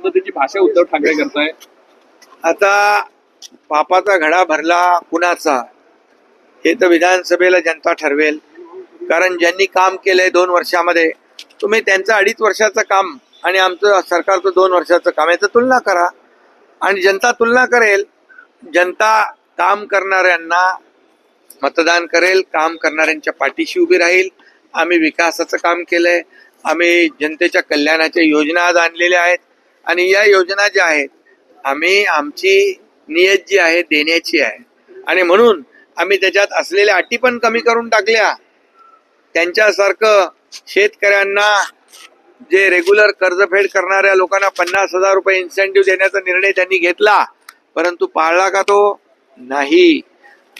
पद्धतीची भाषा उद्धव ठाकरे करताय? आता पापाचा घडा भरला कुणाचा हे तर विधानसभेला जनता ठरवेल. कारण ज्यांनी काम केलंय दोन वर्षामध्ये तुम्ही त्यांचं अडीच वर्षाचं काम आणि आमचं सरकारचं दोन वर्षाचं काम याचं तुलना करा. आणि जनता तुलना करेल. जनता काम करणाऱ्यांना मतदान करेल काम करणाऱ्यांच्या पाठीशी उभी राहील. आम्ही विकासाचं काम केलंय. आम्ही जनतेच्या कल्याणाच्या योजना आज आणलेल्या आहेत. आणि या योजना ज्या आहेत आम्ही आमची नियत जी आहे देण्याची आहे. आणि म्हणून आम्ही त्याच्यात असलेल्या अटी पण कमी करून टाकल्या. त्यांच्यासारखं शेतकऱ्यांना जे रेग्युलर कर्जफेड करणाऱ्या लोकांना पन्नास हजार रुपये इन्सेंटिव्ह देण्याचा निर्णय त्यांनी घेतला. परंतु पाळला का तो? नाही.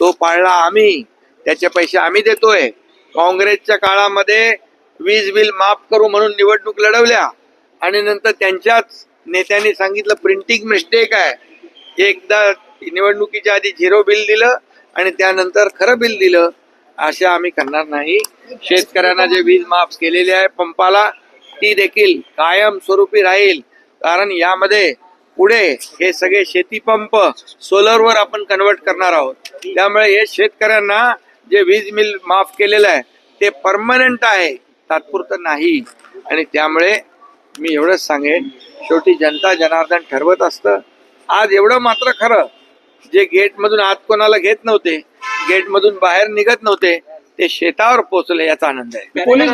तो पाळला आम्ही. त्याचे पैसे आम्ही देतोय. काँग्रेसच्या काळामध्ये वीज बिल माफ करू म्हणून निवडणूक लढवल्या. आणि नंतर त्यांच्याच नेत्यांनी सांगितलं प्रिंटिंग मिस्टेक आहे. एकदा निवडणुकीच्या आधी झिरो बिल दिलं आणि त्यानंतर खरं बिल दिलं असे आम्ही करणार नाही. शेतकऱ्यांना जे वीज माफ केलेली आहे पंपाला ती देखील कायम स्वरूपी राहील. कारण यामध्ये पुढे हे सगळे शेती पंप सोलरवर आपण कन्वर्ट करणार आहोत. त्यामुळे हे शेतकऱ्यांना जे वीज बिल माफ केलेलं आहे ते परमनंट आहे तात्पुरतं नाही. आणि त्यामुळे मी एवढंच सांगेन. शेवटी जनता जनार्दन ठरवत असतं. आज एवढं मात्र खरं जे गेटमधून आत कोणाला घेत नव्हते गेटमधून बाहेर निघत नव्हते ते शेतावर पोहोचले याचा आनंद आहे. पोलीस